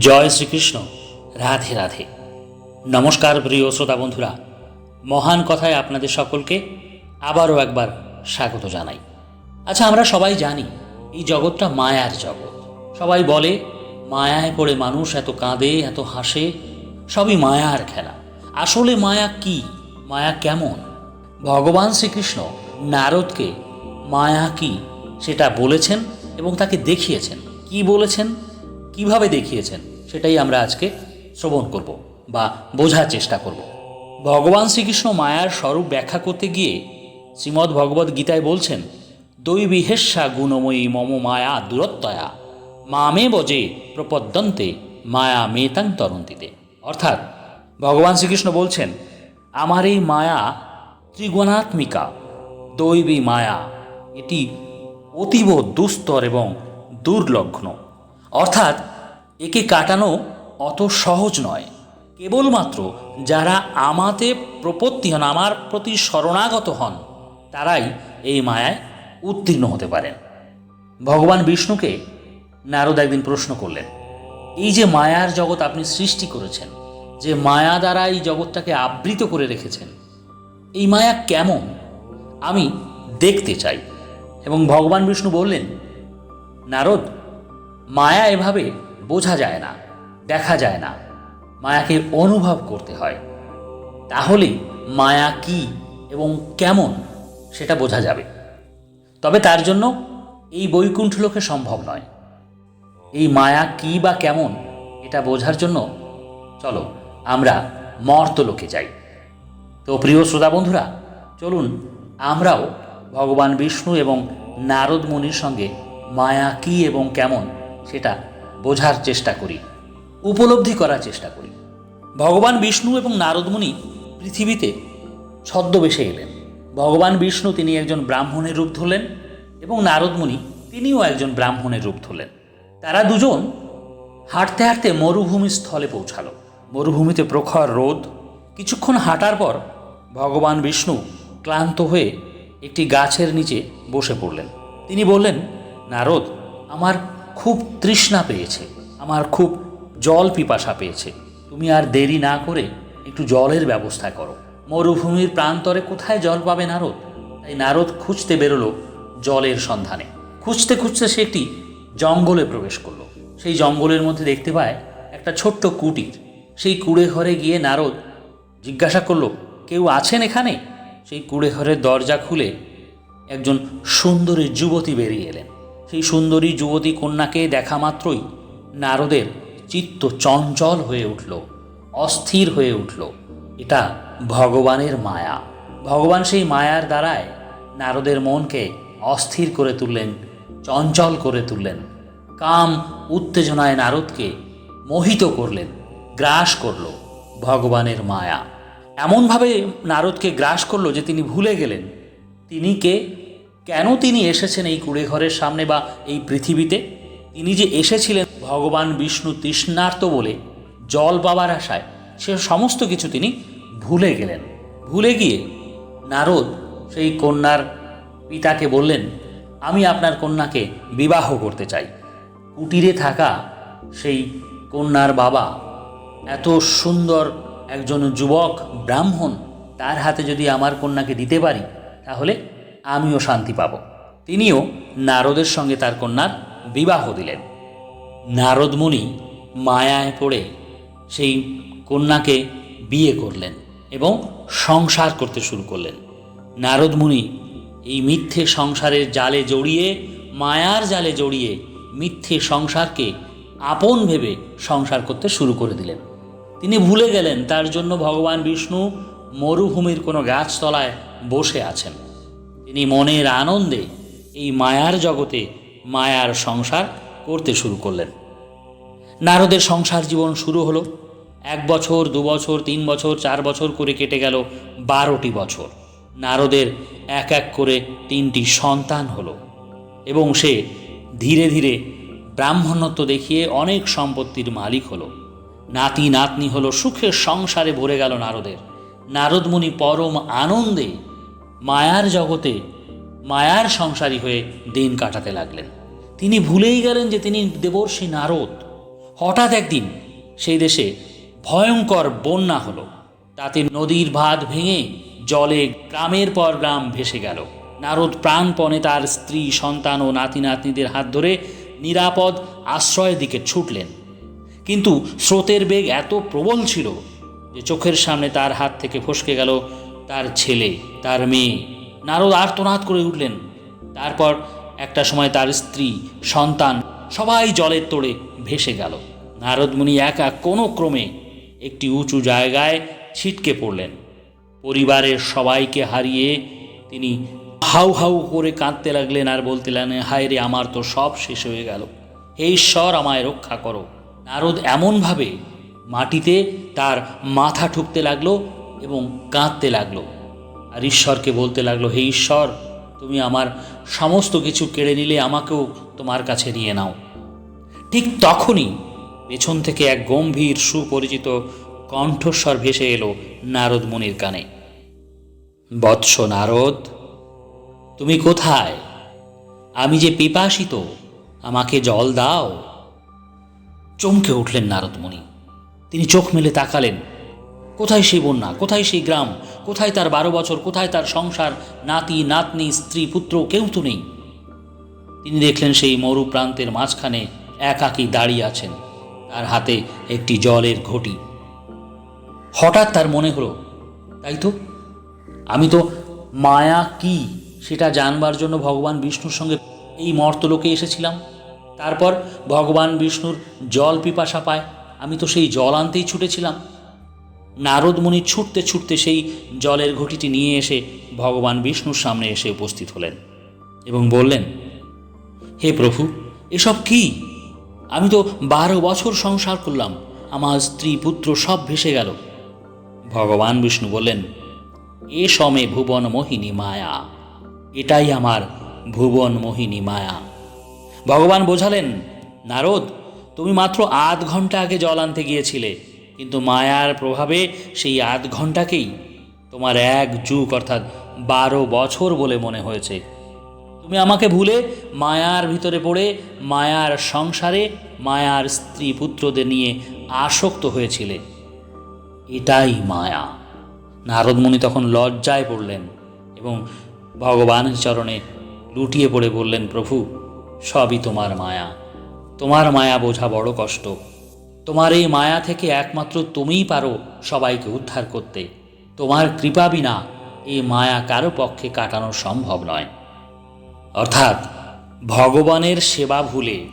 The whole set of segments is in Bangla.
জয় শ্রীকৃষ্ণ। রাধে রাধে। নমস্কার প্রিয় শ্রোতা বন্ধুরা। মহান কথায় আপনাদের সকলকে আবারও একবার স্বাগত জানাই। আচ্ছা আমরা সবাই জানি, এই জগৎটা মায়ার জগৎ। সবাই বলে, মায়ায় পড়ে মানুষ এত কাঁদে, এত হাসে, সবই মায়ার খেলা। আসলে মায়া কি? মায়া কেমন? ভগবান শ্রীকৃষ্ণ নারদকে মায়া কি সেটা বলেছেন এবং তাকে দেখিয়েছেন। কি বলেছেন? কীভাবে দেখিয়েছেন, সেটাই আমরা আজকে শ্রবণ করব বা বোঝার চেষ্টা করব। ভগবান শ্রীকৃষ্ণ মায়ার স্বরূপ ব্যাখ্যা করতে গিয়ে শ্রীমদ্ ভগবদ্ গীতায় বলছেন দৈবিহেস্যা গুণময়ী মম মায়া দূরত্বয়া, মামে বজে প্রপদ্যন্তে, মায়া মেতাং তরন্তিতে। অর্থাৎ ভগবান শ্রীকৃষ্ণ বলছেন, আমার এই মায়া ত্রিগুণাত্মিকা, দৈবী মায়া, এটি অতীব দুস্তর এবং দুর্লগ্ন। অর্থাৎ একে কাটানো অত সহজ নয়। কেবলমাত্র যারা আমাতে প্রপত্তি হন, আমার প্রতি শরণাগত হন, তারাই এই মায়ায় উত্তীর্ণ হতে পারেন। ভগবান বিষ্ণুকে নারদ একদিন প্রশ্ন করলেন, এই যে মায়ার জগৎ আপনি সৃষ্টি করেছেন, যে মায়া দ্বারা এই জগৎটাকে আবৃত করে রেখেছেন, এই মায়া কেমন? আমি দেখতে চাই। এবং ভগবান বিষ্ণু বললেন, নারদ মায়া এভাবে বোঝা যায় না, দেখা যায় না। মায়াকে অনুভব করতে হয়। তাহলে মায়া কি এবং কেমন সেটা বোঝা যাবে। তবে তার জন্য এই বৈকুণ্ঠ লোকে সম্ভব নয়। এই মায়া কি বা কেমন এটা বোঝার জন্য চলো আমরা মর্তলোকে যাই। তো প্রিয় শ্রোতা বন্ধুরা, চলুন আমরাও ভগবান বিষ্ণু এবং নারদ মুনির সঙ্গে মায়া কি এবং কেমন সেটা বোঝার চেষ্টা করি, উপলব্ধি করার চেষ্টা করি। ভগবান বিষ্ণু এবং নারদমুনি পৃথিবীতে ছদ্মবেশে এলেন। ভগবান বিষ্ণু তিনি একজন ব্রাহ্মণের রূপ ধরলেন এবং নারদমুনি তিনিও একজন ব্রাহ্মণের রূপ ধরলেন। তারা দুজন হাঁটতে হাঁটতে মরুভূমি স্থলে পৌঁছালো। মরুভূমিতে প্রখর রোদ। কিছুক্ষণ হাঁটার পর ভগবান বিষ্ণু ক্লান্ত হয়ে একটি গাছের নিচে বসে পড়লেন। তিনি বললেন, নারদ, আমার খুব তৃষ্ণা পেয়েছে, আমার খুব জল পিপাসা পেয়েছে। তুমি আর দেরি না করে একটু জলের ব্যবস্থা করো। মরুভূমির প্রান্তরে কোথায় জল পাবে নারদ? তাই নারদ খুঁজতে বেরোলো জলের সন্ধানে। খুঁজতে খুঁজতে সে একটি জঙ্গলে প্রবেশ করল। সেই জঙ্গলের মধ্যে দেখতে পায় একটা ছোট্ট কুটির। সেই কুড়ে ঘরে গিয়ে নারদ জিজ্ঞাসা করল, কেউ আছেন এখানে? সেই কুড়ে ঘরের দরজা খুলে একজন সুন্দরী যুবতী বেরিয়ে এলেন। সেই সুন্দরী যুবতী কন্যাকে দেখা মাত্রই নারদের চিত্ত চঞ্চল হয়ে উঠল, অস্থির হয়ে উঠল। এটা ভগবানের মায়া। ভগবান সেই মায়ার দ্বারায় নারদের মনকে অস্থির করে তুললেন, চঞ্চল করে তুললেন, কাম উত্তেজনায় নারদকে মোহিত করলেন, গ্রাস করল ভগবানের মায়া। এমনভাবে নারদকে গ্রাস করল যে তিনি ভুলে গেলেন। তিনি কে? কেন তিনি এসেছেন এই কুড়ে ঘরের সামনে বা এই পৃথিবীতে? তিনি যে এসেছিলেন ভগবান বিষ্ণু তৃষ্ণার্ত বলে জল পাবার আশায়, সে সমস্ত কিছু তিনি ভুলে গেলেন। ভুলে গিয়ে নারদ সেই কন্যার পিতাকে বললেন, আমি আপনার কন্যাকে বিবাহ করতে চাই। কুটিরে থাকা সেই কন্যার বাবা, এত সুন্দর একজন যুবক ব্রাহ্মণ, তার হাতে যদি আমার কন্যাকে দিতে পারি, তাহলে আমিও শান্তি পাব। তিনিও নারদের সঙ্গে তার কন্যার বিবাহ দিলেন। নারদমুনি মায়ায় পড়ে সেই কন্যাকে বিয়ে করলেন এবং সংসার করতে শুরু করলেন। নারদমুনি এই মিথ্যে সংসারের জালে জড়িয়ে, মায়ার জালে জড়িয়ে মিথ্যে সংসারকে আপন ভেবে সংসার করতে শুরু করে দিলেন। তিনি ভুলে গেলেন তার জন্য ভগবান বিষ্ণু মরুভূমির কোনো গাছতলায় বসে আছেন। তিনি মনের আনন্দে এই মায়ার জগতে মায়ার সংসার করতে শুরু করলেন। নারদের সংসার জীবন শুরু হলো। এক বছর, দু বছর, তিন বছর, চার বছর করে কেটে গেল বারোটি বছর। নারদের এক এক করে তিনটি সন্তান হলো এবং সে ধীরে ধীরে ব্রাহ্মণত্ব দেখিয়ে অনেক সম্পত্তির মালিক হলো। নাতি, নাতনি হলো সুখের সংসারে ভরে গেল নারদের। নারদমুনি পরম আনন্দে মায়ার জগতে মায়ার সংসারী হয়ে দিন কাটাতে লাগলেন। তিনি ভুলেই গেলেন যে তিনি দেবর্ষী নারদ। হঠাৎ একদিন সেই দেশে ভয়ঙ্কর বন্যা হলো। তাতে নদীর ভাত ভেঙে জলে গ্রামের পর গ্রাম ভেসে গেল। নারদ প্রাণপণে তার স্ত্রী, সন্তান ও নাতি নাতনিদের হাত ধরে নিরাপদ আশ্রয়ের দিকে ছুটলেন। কিন্তু স্রোতের বেগ এত প্রবল ছিল যে চোখের সামনে তার হাত থেকে ফসকে গেল তার ছেলে, তার মেয়ে। নারদ আর্তনাদ করে উঠলেন। তারপর একটা সময় তার স্ত্রী, সন্তান সবাই জলের তোড়ে ভেসে গেল। নারদমুনি একা কোনো ক্রমে একটি উঁচু জায়গায় ছিটকে পড়লেন। পরিবারের সবাইকে হারিয়ে তিনি হাউ হাউ করে কাঁদতে লাগলেন আর বলতে লাগলেন, হায় রে, আমার তো সব শেষ হয়ে গেল। হে ঈশ্বর, আমায় রক্ষা করো। নারদ এমনভাবে মাটিতে তার মাথা ঠুকতে লাগল এবং কাঁদতে লাগল। আর ঈশ্বরকে বলতে লাগল, হে ঈশ্বর, তুমি আমার সমস্ত কিছু কেড়ে নিলে আমাকেও তোমার কাছে নিয়ে নাও। ঠিক তখনই পেছন থেকে এক গম্ভীর সুপরিচিত কণ্ঠস্বর ভেসে এলো নারদ মুনির কানে। বৎস নারদ, তুমি কোথায়? আমি যে পিপাসিত, আমাকে জল দাও। চমকে উঠলেন নারদমণি তিনি চোখ মেলে তাকালেন। কোথায় সেই বন্যা? কোথায় সেই গ্রাম? কোথায় তার বারো বছর? কোথায় তার সংসার? নাতি, নাতনি, স্ত্রী, পুত্র কেউ তো নেই। তিনি দেখলেন সেই মরু প্রান্তের মাঝখানে একাকী দাঁড়িয়ে আছেন। তার হাতে একটি জলের ঘটি। হঠাৎ তার মনে হলো, তাই তো? আমি তো মায়া কি সেটা জানবার জন্য ভগবান বিষ্ণুর সঙ্গে এই মর্তলোকে এসেছিলাম। তারপর ভগবান বিষ্ণুর জল পিপাসা পায়। আমি তো সেই জল আনতেই ছুটেছিলাম। নারদমণি ছুটতে ছুটতে সেই জলের ঘটিটি নিয়ে এসে ভগবান বিষ্ণুর সামনে এসে উপস্থিত হলেন এবং বললেন, হে প্রভু, এসব কি? আমি তো বারো বছর সংসার করলাম, আমার স্ত্রী পুত্র সব ভেসে গেল। ভগবান বিষ্ণু বললেন, এ সমে ভুবন মোহিনী মায়া, এটাই আমার ভুবন মোহিনী মায়া। ভগবান বোঝালেন, নারদ, তুমি মাত্র আধ ঘণ্টা আগে জল আনতে গিয়েছিলে কিন্তু মায়ার প্রভাবে সেই আধ ঘন্টাকেই তোমার এক যুগ অর্থাৎ বারো বছর বলে মনে হয়েছে। তুমি আমাকে ভুলে মায়ার ভিতরে পড়ে, মায়ার সংসারে, মায়ার স্ত্রী পুত্রদের নিয়ে আসক্ত হয়েছিলে। এটাই মায়া। নারদমণি তখন লজ্জায় পড়লেন এবং ভগবানের চরণে লুটিয়ে পড়ে বললেন, প্রভু, সবই তোমার মায়া। তোমার মায়া বোঝা বড় কষ্ট। তোমার এই মায়া থেকে একমাত্র তুমিই পারো সবাইকে উদ্ধার করতে। তোমার কৃপা বিনা এই মায়া কারও পক্ষে কাটানো সম্ভব নয়। অর্থাৎ ভগবানের সেবা ভুলে,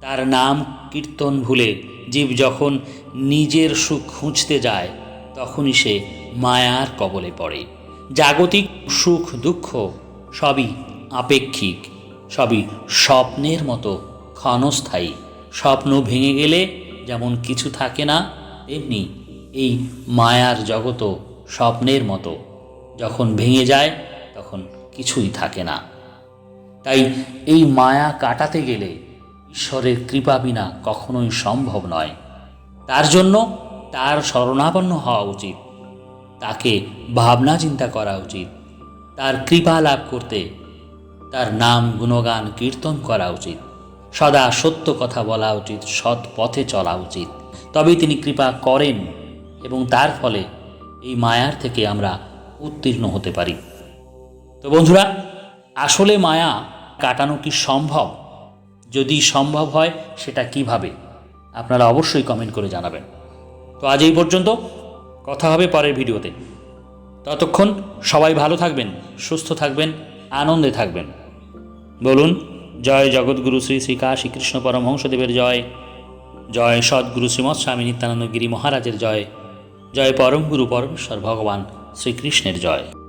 তার নাম কীর্তন ভুলে জীব যখন নিজের সুখ খুঁজতে যায়, তখনই সে মায়ার কবলে পড়ে। জাগতিক সুখ দুঃখ সবই আপেক্ষিক, সবই স্বপ্নের মতো ক্ষণস্থায়ী। স্বপ্ন ভেঙে গেলে যেমন কিছু থাকে না, তেমনি এই মায়ার জগতও স্বপ্নের মতো। যখন ভেঙে যায়, তখন কিছুই থাকে না। তাই এই মায়া কাটাতে গেলে ঈশ্বরের কৃপা বিনা কখনোই সম্ভব নয়। তার জন্য তার শরণাপন্ন হওয়া উচিত। তাকে ভাবনা চিন্তা করা উচিত। তার কৃপা লাভ করতে তার নাম গুণগান কীর্তন করা উচিত। সদা সত্য কথা বলা উচিত, সৎ পথে চলা উচিত। তবেই তিনি কৃপা করেন এবং তার ফলে এই মায়ার থেকে আমরা উত্তীর্ণ হতে পারি। তো বন্ধুরা, আসলে মায়া কাটানো কি সম্ভব? যদি সম্ভব হয়, সেটা কীভাবে? আপনারা অবশ্যই কমেন্ট করে জানাবেন। তো আজ এই পর্যন্ত, কথা হবে পরের ভিডিওতে। ততক্ষণ সবাই ভালো থাকবেন, সুস্থ থাকবেন, আনন্দে থাকবেন। বলুন জয় জগৎগুরু শ্রী শ্রী কাশী কৃষ্ণ পরমহংসদেবের জয়। জয় সদ্গুরু শ্রীমৎ স্বামী নিত্যানন্দ গিরি মহারাজের জয়। জয় পরমগুরু পরমেশ্বর ভগবান শ্রীকৃষ্ণের জয়।